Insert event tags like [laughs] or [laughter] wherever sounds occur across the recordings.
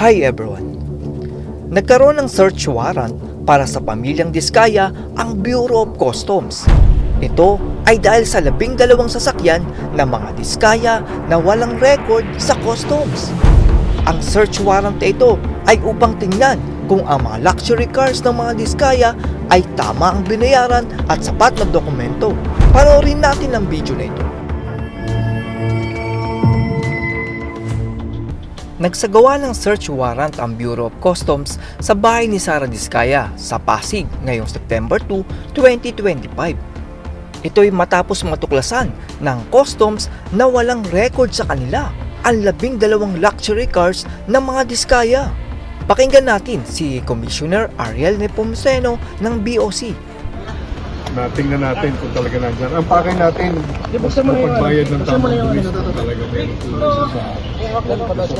Hi everyone! Nagkaroon ng search warrant para sa pamilyang Diskaya ang Bureau of Customs. Ito ay dahil sa labing dalawang sasakyan ng mga Diskaya na walang record sa customs. Ang search warrant ito ay upang tingnan kung ang mga luxury cars ng mga Diskaya ay tama ang binayaran at sapat na dokumento. Panoorin natin ang video na ito. Nagsagawa ng search warrant ang Bureau of Customs sa bahay ni Sara Diskaya sa Pasig ngayong September 2, 2025. Ito'y matapos matuklasan ng customs na walang record sa kanila ang labing dalawang luxury cars ng mga Diskaya. Pakinggan natin si Commissioner Ariel Nepomuceno ng BOC. Na tingnan natin kung talaga nandyan. Ang pakay natin, basta pagbayad ng tamang buwis kung talaga meron sa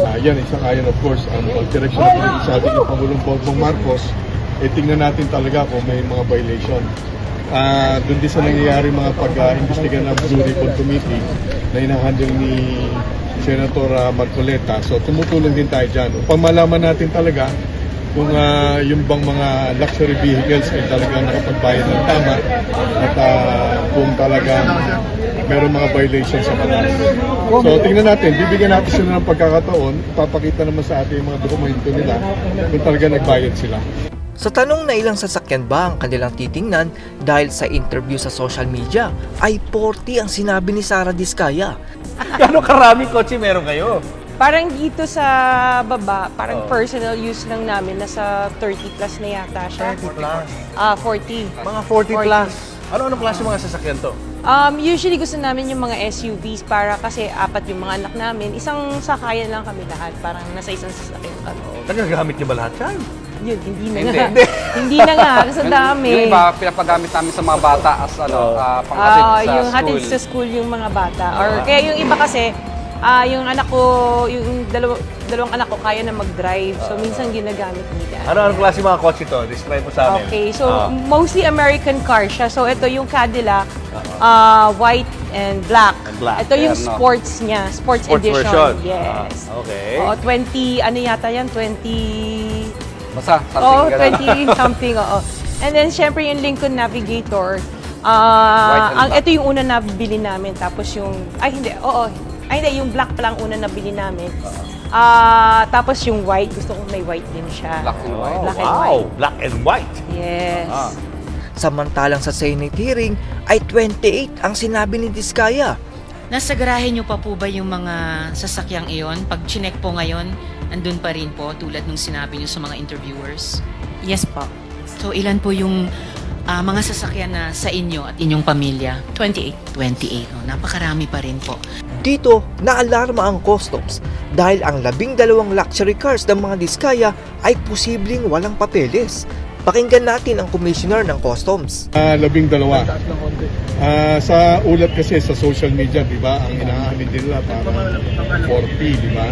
uh, yan, isang ayon of course, ang pag-direction na pinag sa ating ng Pangulong Bongbong Marcos, eh tingnan natin talaga kung may mga violation. Ah, doon din sa nangyayari mga pag-imbestiga ng Blue Ribbon Committee na inahandle ni Senator ah, Marcoleta. So tumutulong din tayo dyan. Upang malaman natin talaga kung ah, yung bang mga luxury vehicles ay talagang nakapagbayad ng tama at ah, kung talagang meron mga violations sa batas. So tingnan natin, bibigyan natin sila ng pagkakataon, papakita naman sa atin yung mga dokumento nila kung talaga nagbayad sila. Sa tanong na ilang sasakyan ba ang kanilang titingnan dahil sa interview sa social media, ay 40 ang sinabi ni Sara Diskaya. [laughs] Gano'ng karaming kotse meron kayo? Parang dito sa baba, parang Oh. personal use lang namin, nasa 30 plus na yata siya. 30 plus. Ah, 40. Mga 40 40. plus. Ano-anong klase mga sasakyan to? Um, usually gusto namin yung mga SUVs para kasi apat yung mga anak namin. Isang sakayan lang kami lahat. Parang nasa isang sasakyan kami. Nagagamit niyo ba lahat yan? Yun, hindi na Hindi. nga. hindi [laughs] na nga. Kasi dami. Yung iba, pinapagamit namin sa mga bata as ano, Oo. ah, panghatid Ah, sa yung school. hatid sa school yung mga bata. Or kaya yung iba kasi, ah yung anak ko, yung dalaw, dalawang anak ko kaya na mag-drive. So minsan ginagamit nila. Ano-anong klase mga kotse to? Describe mo sa amin. Okay, so Ah. mostly American car siya. So ito yung Cadillac, uh, white and black. And black. Ito yung Ayan, no? sports niya, sports, Sports edition. version. Yes. Ah, okay. Oo, 20, ano yata yan? 20... Basta, something Oo, ganun. 20 [laughs] something, oo. And then, syempre, yung Lincoln Navigator, White ah and ang, black. ito yung una na bili namin. Tapos yung, ay hindi, oo. Ay hindi, yung black pa lang una na bili namin. Ah, tapos yung white, gusto ko may white din siya. Black and white. Oh, Black and wow. white. Black and white. Yes. Ah. Samantalang sa Senate hearing ay 28 ang sinabi ni Diskaya. Nasa garahe nyo pa po ba yung mga sasakyang iyon? Pag chinek po ngayon, andun pa rin po tulad nung sinabi nyo sa mga interviewers? Yes po. So ilan po yung ah, mga sasakyan na sa inyo at inyong pamilya? 28. 28. Oh, napakarami pa rin po. Dito, naalarma ang customs dahil ang labing dalawang luxury cars ng mga Diskaya ay posibleng walang papeles. Pakinggan natin ang commissioner ng customs. Ah, labing dalawa. Ah, sa ulat kasi sa social media, di ba, ang inaamin din nila parang 40, di ba?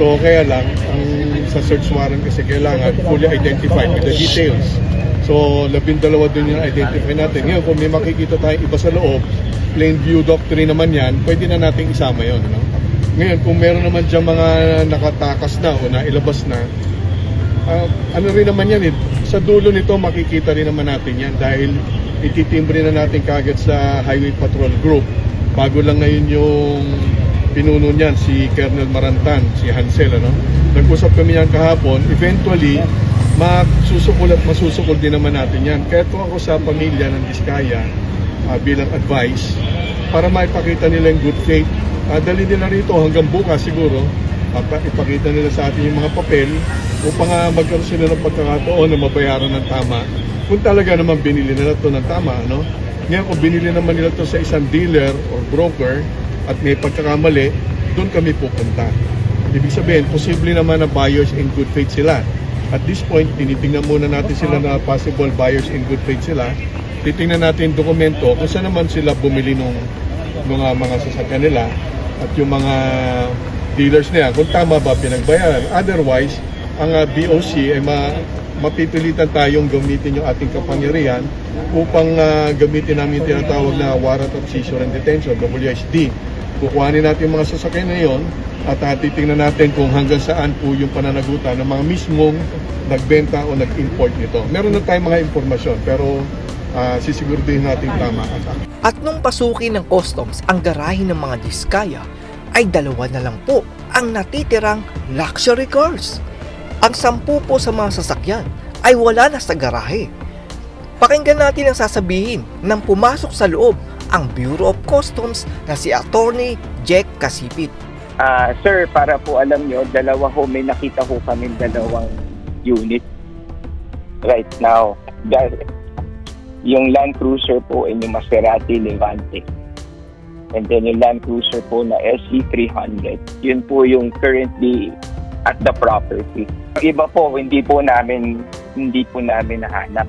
So kaya lang, ang sa search warrant kasi kailangan fully identified with the details. So labing dalawa din yung identify natin. Ngayon, kung may makikita tayong iba sa loob, plain view doctrine naman yan, pwede na nating isama yon no? Ngayon, kung meron naman dyan mga nakatakas na o nailabas na, Ah, ano rin naman yan eh, sa dulo nito makikita rin naman natin yan dahil ititimbre na natin kagad sa Highway Patrol Group. Bago lang ngayon yung pinuno niyan, si Colonel Marantan, si Hansel, ano? Nag-usap kami yan kahapon. Eventually, masusukol at masusukol din naman natin yan. Kaya ito ako sa pamilya ng Diskaya ah, bilang advice para maipakita nila yung good faith. Uh, dali nila rito hanggang bukas siguro Papa, ipakita nila sa atin yung mga papel upang uh, magkaroon sila ng pagkakataon na mabayaran ng tama kung talaga naman binili nila to ng tama. No? Ngayon kung binili naman nila to sa isang dealer or broker at may pagkakamali, doon kami pupunta. Ibig sabihin, posible naman na buyers in good faith sila. At this point, tinitingnan muna natin sila na possible buyers in good faith sila. Titingnan natin dokumento kung saan naman sila bumili nung mga mga sasakyan nila at yung mga dealers yan, kung tama ba pinagbayaran. Otherwise, ang ah, BOC ay ma mapipilitan tayong gamitin yung ating kapangyarihan upang ah, gamitin namin tinatawag na warrant of seizure and detention, WSD. Kukuhanin natin yung mga sasakyan na yon at uh, titingnan natin kung hanggang saan po yung pananagutan ng mga mismong nagbenta o nag-import nito. Meron na tayong mga impormasyon pero uh, sisiguraduhin natin tama. At nung pasukin ng customs ang garahe ng mga diskaya, ay dalawa na lang po ang natitirang luxury cars. Ang sampu po sa mga sasakyan ay wala na sa garahe. Pakinggan natin ang sasabihin nang pumasok sa loob ang Bureau of Customs na si Attorney Jack Kasipit. Ah, sir, para po alam nyo, dalawa ho, may nakita ho kami dalawang unit right now. Dahil yung Land Cruiser po ay yung Maserati Levante. And then yung Land Cruiser po na SC300, yun po yung currently at the property. Iba po, hindi po namin hindi po namin nahanap.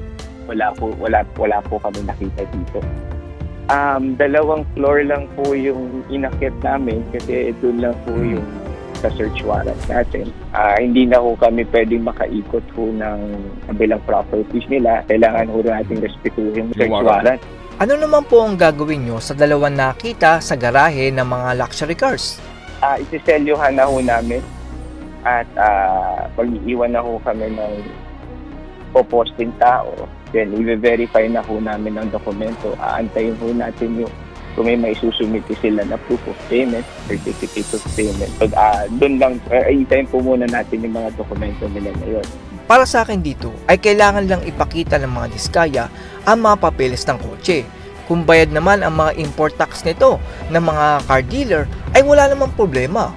Wala po wala wala po kami nakita dito. Um, dalawang floor lang po yung inakit namin kasi doon lang po yung sa search warrant natin. Ah, hindi na ho kami pwedeng makaikot ho ng kabilang properties nila. Kailangan ho natin respetuhin yung search warrant. warrant. Ano naman po ang gagawin nyo sa dalawang nakita sa garahe ng mga luxury cars? uh, isiselyuhan na ho namin at uh, pag-iiwan na ho kami ng poposting tao. Then, i-verify na ho namin ang dokumento. Aantayin ho natin yung kung may maisusumiti sila na proof of payment, certificate of payment. So, uh, doon lang, uh, hintayin po muna natin yung mga dokumento nila na yun. Para sa akin dito ay kailangan lang ipakita ng mga diskaya ang mga papeles ng kotse. Kung bayad naman ang mga import tax nito ng mga car dealer ay wala namang problema.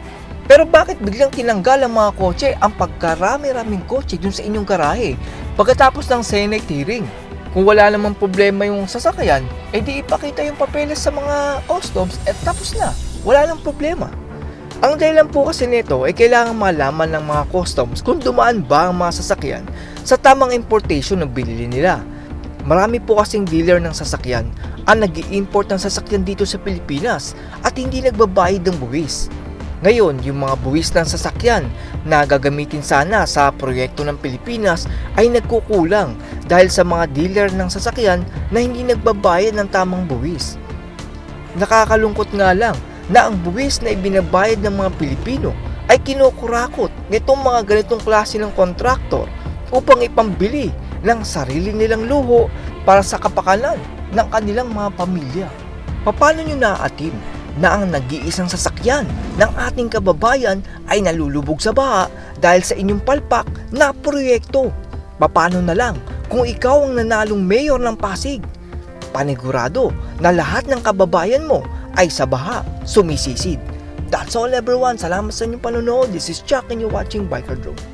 Pero bakit biglang tinanggal ang mga kotse ang pagkarami-raming kotse dun sa inyong garahe pagkatapos ng Senate hearing? Kung wala namang problema yung sasakyan, eh di ipakita yung papeles sa mga customs at tapos na. Wala nang problema. Ang dahilan po kasi nito ay kailangan malaman ng mga customs kung dumaan ba ang mga sasakyan sa tamang importation ng binili nila. Marami po kasing dealer ng sasakyan ang nag import ng sasakyan dito sa Pilipinas at hindi nagbabayad ng buwis. Ngayon, yung mga buwis ng sasakyan na gagamitin sana sa proyekto ng Pilipinas ay nagkukulang dahil sa mga dealer ng sasakyan na hindi nagbabayad ng tamang buwis. Nakakalungkot nga lang na ang buwis na ibinabayad ng mga Pilipino ay kinukurakot nitong mga ganitong klase ng kontraktor upang ipambili ng sarili nilang luho para sa kapakanan ng kanilang mga pamilya. Paano nyo naaatim na ang nag-iisang sasakyan ng ating kababayan ay nalulubog sa baha dahil sa inyong palpak na proyekto? Paano na lang kung ikaw ang nanalong mayor ng Pasig? Panigurado na lahat ng kababayan mo ay sa baha sumisisid. That's all everyone. Salamat sa inyong panonood. This is Chuck and you're watching Biker Drone.